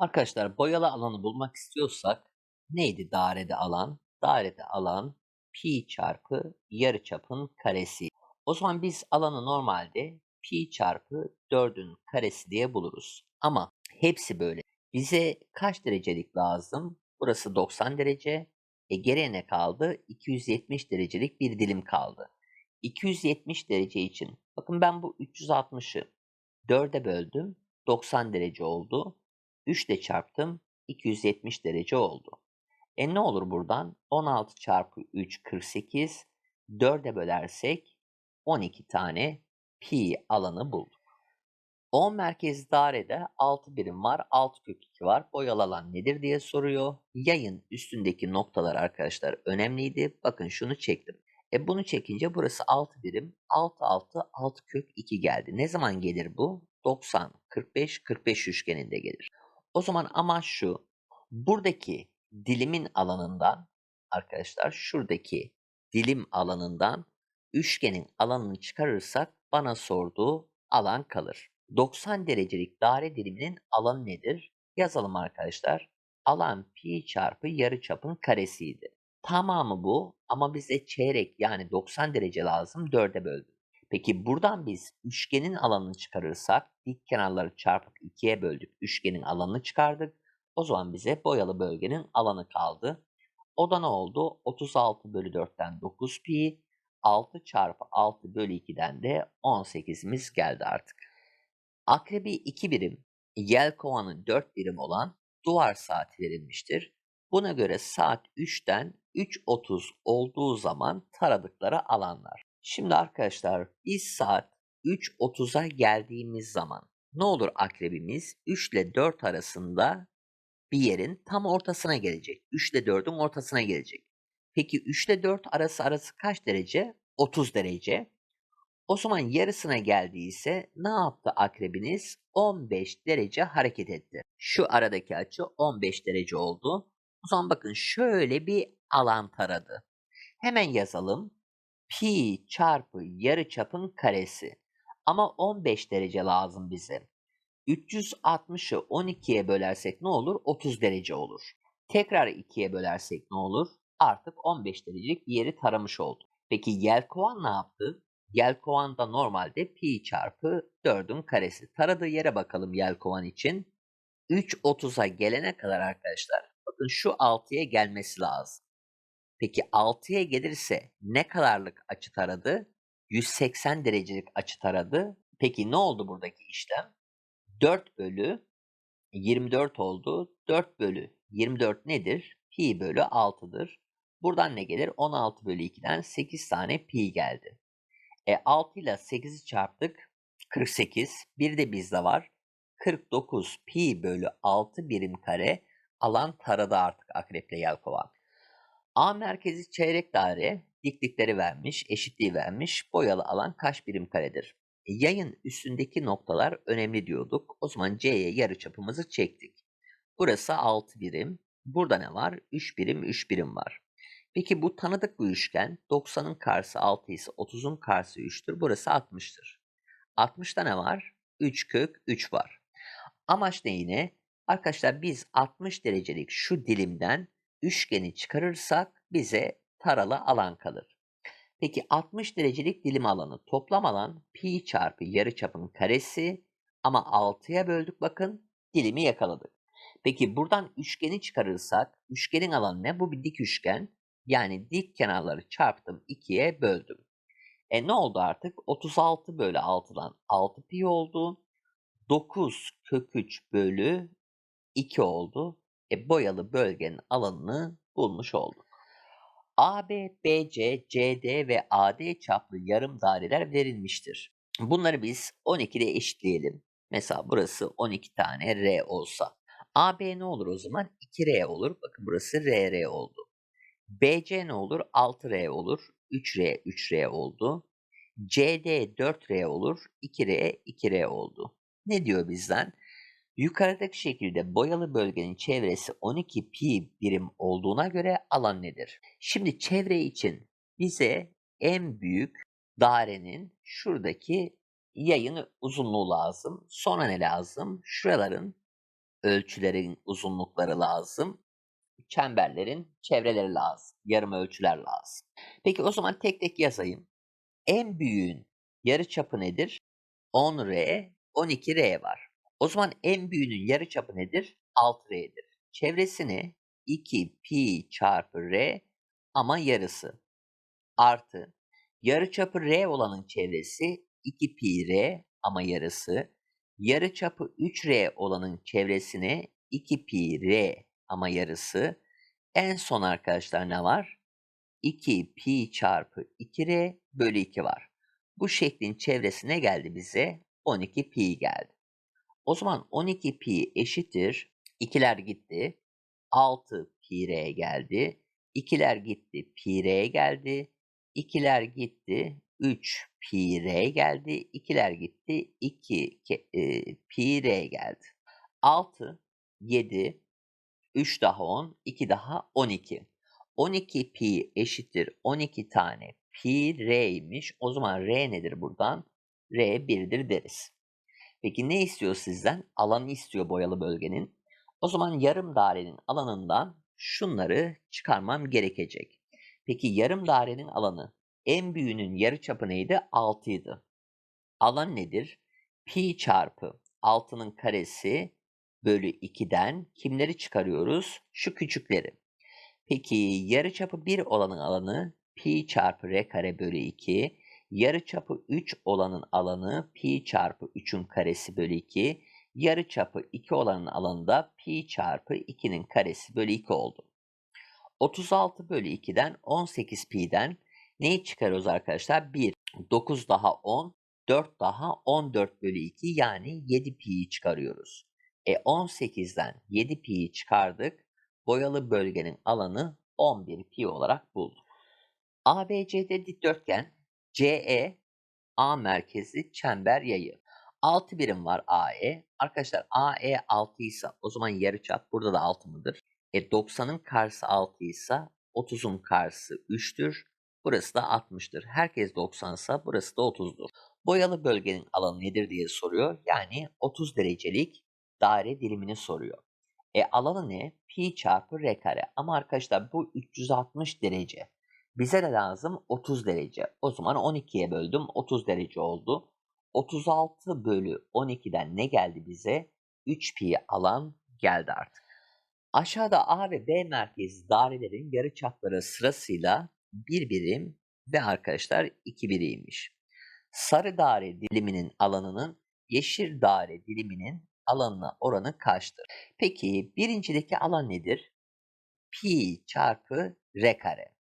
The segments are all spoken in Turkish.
Arkadaşlar boyalı alanı bulmak istiyorsak neydi dairede alan? Dairede alan pi çarpı yarıçapın karesi. O zaman biz alanı normalde pi çarpı 4'ün karesi diye buluruz. Ama hepsi böyle. Bize kaç derecelik lazım? Burası 90 derece. E geriye ne kaldı? 270 derecelik bir dilim kaldı. 270 derece için bakın ben bu 360'ı 4'e böldüm. 90 derece oldu. 3 ile çarptım. 270 derece oldu. E ne olur buradan? 16 çarpı 3 48. 4'e bölersek 12 tane pi alanı bulduk. 10 merkez dairede 6 birim var, 6 kök 2 var. Boyalı alan nedir diye soruyor. Yayın üstündeki noktalar arkadaşlar önemliydi. Bakın şunu çektim. E bunu çekince burası 6 birim. 6 6 6 kök 2 geldi. Ne zaman gelir bu? 90 45 45 üçgeninde gelir. O zaman amaç şu. Buradaki dilimin alanından arkadaşlar şuradaki dilim alanından üçgenin alanını çıkarırsak bana sorduğu alan kalır. 90 derecelik daire diliminin alanı nedir? Yazalım arkadaşlar. Alan pi çarpı yarıçapın karesiydi. Tamamı bu ama bize çeyrek yani 90 derece lazım 4'e böldüm. Peki buradan biz üçgenin alanını çıkarırsak dik kenarları çarpıp 2'ye böldük. Üçgenin alanını çıkardık. O zaman bize boyalı bölgenin alanı kaldı. O da ne oldu? 36 bölü 4'ten 9 pi. 6 çarpı 6 bölü 2'den de 18'imiz geldi artık. Akrebi 2 birim, yelkovanı 4 birim olan duvar saati verilmiştir. Buna göre saat 3'ten 3.30 olduğu zaman taradıkları alanlar. Şimdi arkadaşlar biz saat 3.30'a geldiğimiz zaman ne olur akrebimiz 3 ile 4 arasında bir yerin tam ortasına gelecek. 3 ile 4'ün ortasına gelecek. Peki 3 ile 4 arası arası kaç derece? 30 derece. O zaman yarısına geldiyse ne yaptı akrebiniz? 15 derece hareket etti. Şu aradaki açı 15 derece oldu. O zaman bakın şöyle bir alan taradı. Hemen yazalım. Pi çarpı yarıçapın karesi. Ama 15 derece lazım bize. 360'ı 12'ye bölersek ne olur? 30 derece olur. Tekrar 2'ye bölersek ne olur? Artık 15 derecelik bir yeri taramış oldu. Peki yelkovan ne yaptı? Yelkovan da normalde pi çarpı 4'ün karesi. Taradığı yere bakalım yelkovan için. 3.30'a gelene kadar arkadaşlar bakın şu 6'ya gelmesi lazım. Peki 6'ya gelirse ne kadarlık açı taradı? 180 derecelik açı taradı. Peki ne oldu buradaki işlem? 4 bölü 24 oldu. 4 bölü 24 nedir? Pi bölü 6'dır. Buradan ne gelir? 16 bölü 2'den 8 tane pi geldi. E 6 ile 8'i çarptık. 48. Bir de bizde var. 49 pi bölü 6 birim kare alan taradı artık akreple yelkovan. A merkezi çeyrek daire diklikleri vermiş, eşitliği vermiş. Boyalı alan kaç birim karedir? E, yayın üstündeki noktalar önemli diyorduk. O zaman C'ye yarıçapımızı çektik. Burası 6 birim. Burada ne var? 3 birim, 3 birim var. Peki bu tanıdık bu üçgen 90'ın karşısı 6 ise 30'un karşısı 3'tür. Burası 60'tır. 60'ta ne var? 3 kök 3 var. Amaç ne yine? Arkadaşlar biz 60 derecelik şu dilimden üçgeni çıkarırsak bize taralı alan kalır. Peki 60 derecelik dilim alanı toplam alan pi çarpı yarıçapın karesi ama 6'ya böldük bakın dilimi yakaladık. Peki buradan üçgeni çıkarırsak üçgenin alanı ne? Bu bir dik üçgen. Yani dik kenarları çarptım 2'ye böldüm. E ne oldu artık? 36 bölü 6'dan 6 pi oldu. 9 kök 3 bölü 2 oldu. E boyalı bölgenin alanını bulmuş olduk. AB, BC, CD ve AD çaplı yarım daireler verilmiştir. Bunları biz 12 ile eşitleyelim. Mesela burası 12 tane R olsa. AB ne olur o zaman? 2R olur. Bakın burası RR oldu. BC ne olur? 6R olur. 3R 3R oldu. CD 4R olur. 2R 2R oldu. Ne diyor bizden? Yukarıdaki şekilde boyalı bölgenin çevresi 12 pi birim olduğuna göre alan nedir? Şimdi çevre için bize en büyük dairenin şuradaki yayın uzunluğu lazım. Sonra ne lazım? Şuraların ölçülerin uzunlukları lazım. Çemberlerin çevreleri lazım. Yarım ölçüler lazım. Peki o zaman tek tek yazayım. En büyüğün yarıçapı nedir? 10R, 12R var. O zaman en büyüğünün yarıçapı nedir? 6R'dir. Çevresini 2 pi çarpı R ama yarısı artı yarıçapı R olanın çevresi 2 pi R ama yarısı yarıçapı 3R olanın çevresine 2 pi R ama yarısı en son arkadaşlar ne var? 2 pi çarpı 2R bölü 2 var. Bu şeklin çevresine geldi bize 12 pi geldi. O zaman 12 pi eşittir. İkiler gitti. 6 pi r geldi. İkiler gitti. Pi r geldi. İkiler gitti. 3 pi r geldi. İkiler gitti. 2 e, pi r geldi. 6, 7, 3 daha 10, 2 daha 12. 12 pi eşittir 12 tane pi r'ymiş. O zaman r nedir buradan? r 1'dir deriz. Peki ne istiyor sizden? Alanı istiyor boyalı bölgenin. O zaman yarım dairenin alanından şunları çıkarmam gerekecek. Peki yarım dairenin alanı en büyüğünün yarıçapı neydi? 6 idi. Alan nedir? Pi çarpı 6'nın karesi bölü 2'den kimleri çıkarıyoruz? Şu küçükleri. Peki yarıçapı 1 olanın alanı pi çarpı r kare bölü 2. Yarıçapı 3 olanın alanı pi çarpı 3'ün karesi bölü 2. Yarıçapı 2 olanın alanı da pi çarpı 2'nin karesi bölü 2 oldu. 36 bölü 2'den 18 pi'den neyi çıkarıyoruz arkadaşlar? 1, 9 daha 10, 4 daha 14 bölü 2 yani 7 pi'yi çıkarıyoruz. E 18'den 7 pi'yi çıkardık. Boyalı bölgenin alanı 11 pi olarak bulduk. ABCD dikdörtgen CE A merkezli çember yayı. 6 birim var AE. Arkadaşlar AE 6 ise o zaman yarıçap burada da 6 mıdır? E 90'ın karşısı 6 ise 30'un karşısı 3'tür. Burası da 60'tır. Herkes 90 ise burası da 30'dur. Boyalı bölgenin alanı nedir diye soruyor. Yani 30 derecelik daire dilimini soruyor. E alanı ne? Pi çarpı r kare. Ama arkadaşlar bu 360 derece. Bize de lazım 30 derece. O zaman 12'ye böldüm 30 derece oldu. 36 bölü 12'den ne geldi bize? 3 pi alan geldi artık. Aşağıda A ve B merkezi dairelerin yarıçapları sırasıyla bir birim ve arkadaşlar iki biriymiş. Sarı daire diliminin alanının yeşil daire diliminin alanına oranı kaçtır? Peki birincideki alan nedir? Pi çarpı r kare.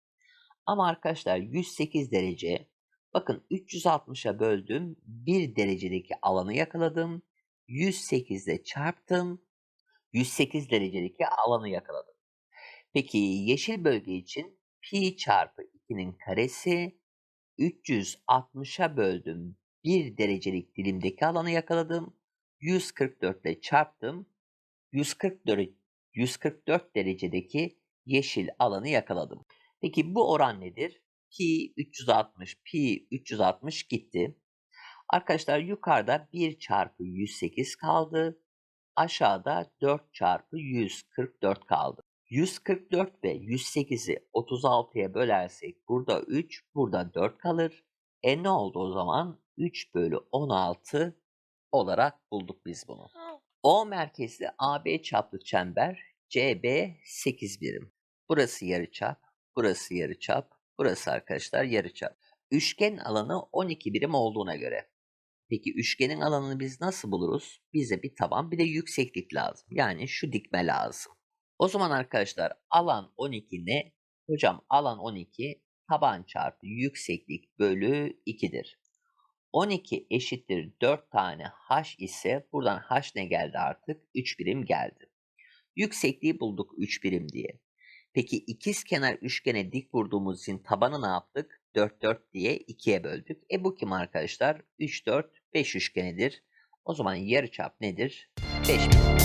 Ama arkadaşlar 108 derece bakın 360'a böldüm 1 derecedeki alanı yakaladım. 108 ile çarptım. 108 derecelik alanı yakaladım. Peki yeşil bölge için pi çarpı 2'nin karesi 360'a böldüm 1 derecelik dilimdeki alanı yakaladım. 144 ile çarptım. 144, 144 derecedeki yeşil alanı yakaladım. Peki bu oran nedir? Pi 360, pi 360 gitti. Arkadaşlar yukarıda 1 çarpı 108 kaldı. Aşağıda 4 çarpı 144 kaldı. 144 ve 108'i 36'ya bölersek burada 3, burada 4 kalır. E ne oldu o zaman? 3 bölü 16 olarak bulduk biz bunu. O merkezli AB çaplı çember CB 8 birim. Burası yarıçap, burası yarıçap, burası arkadaşlar yarıçap. Üçgen alanı 12 birim olduğuna göre. Peki üçgenin alanını biz nasıl buluruz? Bize bir taban bir de yükseklik lazım. Yani şu dikme lazım. O zaman arkadaşlar alan 12 ne? Hocam alan 12 taban çarpı yükseklik bölü 2'dir. 12 eşittir 4 tane h ise buradan h ne geldi artık? 3 birim geldi. Yüksekliği bulduk 3 birim diye. Peki ikiz kenar üçgene dik vurduğumuz için tabanı ne yaptık? 4 4 diye 2'ye böldük. E bu kim arkadaşlar? 3 4 5 üçgenidir. O zaman yarıçap nedir? 5 birim.